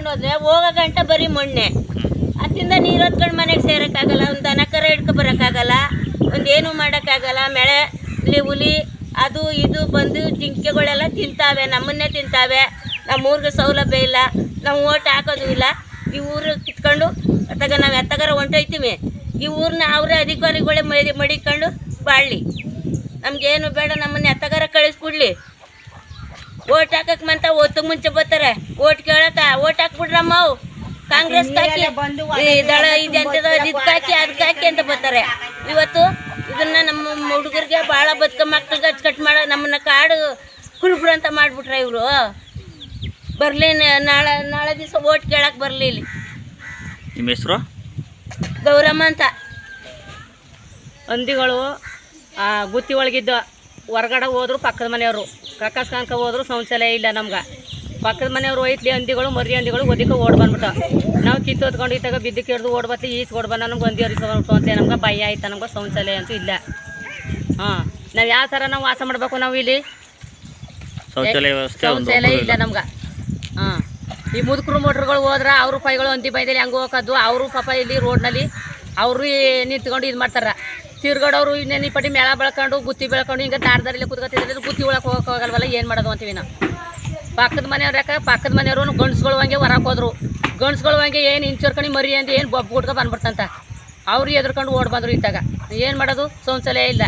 ಹೊತ್ಕೊಂಡು ಹೋದ್ರೆ ಹೋಗೋ ಗಂಟ ಬರೀ ಮಣ್ಣೆ. ಅದರಿಂದ ನೀರು ಹೊತ್ಕೊಂಡು ಮನೆಗೆ ಸೇರೋಕ್ಕಾಗಲ್ಲ, ಒಂದು ದನ ಕರ ಹಿಡ್ಕೊ ಬರೋಕ್ಕಾಗಲ್ಲ ಒಂದೇನು ಮಾಡೋಕ್ಕಾಗಲ್ಲ, ಮಳೆ ಇಲ್ಲಿ ಹುಲಿ, ಅದು ಇದು ಬಂದು ಜಿಂಕೆಗಳೆಲ್ಲ ತಿಂತಾವೆ, ನಮ್ಮನ್ನೇ ತಿಂತಾವೆ. ನಮ್ಮ ಊರಿಗೆ ಸೌಲಭ್ಯ ಇಲ್ಲ ನಾವು ಓಟ್ ಹಾಕೋದು ಇಲ್ಲ. ಈ ಊರು ಕಿತ್ಕೊಂಡು ಅತ್ತಾಗ ನಾವು ಎತ್ತಗಾರ ಹೊಂಟೋಯ್ತೀವಿ. ಈ ಊರನ್ನ ಅವರೇ ಅಧಿಕಾರಿಗಳೇ ಮಡಿ ಮಡಿಕೊಂಡು ಬಾಳಲಿ. ನಮಗೇನು ಬೇಡ, ನಮ್ಮನ್ನ ಎತ್ತಗಾರ ಕಳಿಸ್ಬಿಡ್ಲಿ. ಓಟ್ ಹಾಕಕ್ ಮಂತ ಒತ್ತು ಮುಂಚೆ ಬರ್ತಾರೆ. ಓಟ್ ಕೇಳಕ ಓಟ್ ಹಾಕ್ಬಿಡ್ರಮ್ಮ ಅವು. ಕಾಂಗ್ರೆಸ್ ಹಾಕಿ ದಳ ಇದಕ್ಕೆ ಅದಕ್ಕೆ ಹಾಕಿ ಅಂತ ಬರ್ತಾರೆ. ಇವತ್ತು ಇದನ್ನ ನಮ್ಮ ಹುಡುಗರಿಗೆ ಭಾಳ ಬದುಕ ಮಕ್ಳಿಗೆ ಕಟ್ ಮಾಡ ನಮ್ಮನ್ನ ಕಾಡು ಕುಳ್ಬಿಡು ಅಂತ ಮಾಡ್ಬಿಟ್ರೆ ಇವರು. ಬರಲಿ ನಾಳೆ ನಾಳೆ ದಿವಸ ಓಟ್ ಕೇಳಕ್ ಬರಲಿ ಇಲ್ಲಿ. ನಿಮ್ಮ ಹೆಸರು? ಗೌರಮ್ಮ ಅಂತ. ಹಂದಿಗಳು ಆ, ಗುತ್ತಿ ಒಳಗಿದ್ದು ಹೊರಗಡೆ ಹೋದ್ರು ಪಕ್ಕದ ಮನೆಯವರು. ಕಕ್ಕಸ್ಕಂಕ ಹೋದ್ರು ಶೌಚಾಲಯ ಇಲ್ಲ ನಮ್ಗೆ. ಪಕ್ಕದ ಮನೆಯವರು ಒಯ್ತ್ಲಿ ಹಂದಿಗಳು ಮರಿ ಹಂದಿಗಳು ಒದಿಕ ಓಡ್ ಬಂದ್ಬಿಟ್ಟು. ನಾವು ಕಿತ್ತು ಹೊತ್ಕೊಂಡು ಇತ್ತಾಗ ಬಿದ್ದು ಕೇಳಿದ್ ಓಡ್ ಬತ್ತಿ ಈಚ್ ಓಡ್ ಬಂದ ನಮ್ಗೆ ಹಂದಿ ಹರಿಸ್ಬಿಟ್ಟು ಅಂತ ನಮ್ಗೆ ಭಯ ಆಯ್ತು ನಮ್ಗೆ ಶೌಚಾಲಯ ಅಂತೂ ಇಲ್ಲ. ಹಾಂ ನಾವು ಯಾವ ಥರ ನಾವು ವಾಸ ಮಾಡಬೇಕು ನಾವು ಇಲ್ಲಿ? ಒಂದು ಶೌಚಾಲಯ ಇಲ್ಲ ನಮ್ಗೆ. ಹಾಂ ಈ ಮುದುಕರು ಮೋಟ್ರುಗಳು ಹೋದ್ರೆ ಅವ್ರ ಪೈಗಳು ಹಂದಿ ಬೈದಲ್ಲಿ ಹಂಗೆ ಹೋಗೋದು ಅವರು ಪಾಪ ಇಲ್ಲಿ ರೋಡ್ನಲ್ಲಿ ಅವರು ನಿಂತ್ಕೊಂಡು ಇದು ಮಾಡ್ತಾರ. ತಿರ್ಗಡೋರು ಇನ್ನೇನು ಈ ಪಟ್ಟಿ ಮೇಳ ಬೆಳ್ಕೊಂಡು, ಗುತ್ತಿ ಬೆಳ್ಕೊಂಡು, ಹಿಂಗೆ ದಾರದಲ್ಲಿ ಕುತ್ಕೊತಿದ್ರೆ ಗುತ್ತಿ ಒಳಗೆ ಹೋಗಕ್ಕೆ ಹೋಗಲ್ವಲ್ಲ, ಏನು ಮಾಡೋದು ಅಂತೀವಿ ನಾವು. ಪಕ್ಕದ ಮನೆಯವ್ರು ಯಾಕೆ? ಪಕ್ಕದ ಮನೆಯವರು ಗಂಡ್ಸ್ಗಳು ಹಂಗೆ ಹೊರಕ್ಕೆ ಹೋದ್ರು. ಗಂಡ್ಸ್ಗಳು ಹಂಗೆ ಏನು ಹಿಂಚರ್ಕೊಂಡು ಮರಿ ಅಂತ ಏನು ಬೊಬ್ಬ ಹುಡ್ಕೊ ಬಂದ್ಬಿಡ್ತಂತ. ಅವ್ರು ಎದ್ರಕೊಂಡು ಓಡ್ ಬಂದರು ಇದ್ದಾಗ. ಏನು ಮಾಡೋದು? ಶೌಚಾಲಯ ಇಲ್ಲ.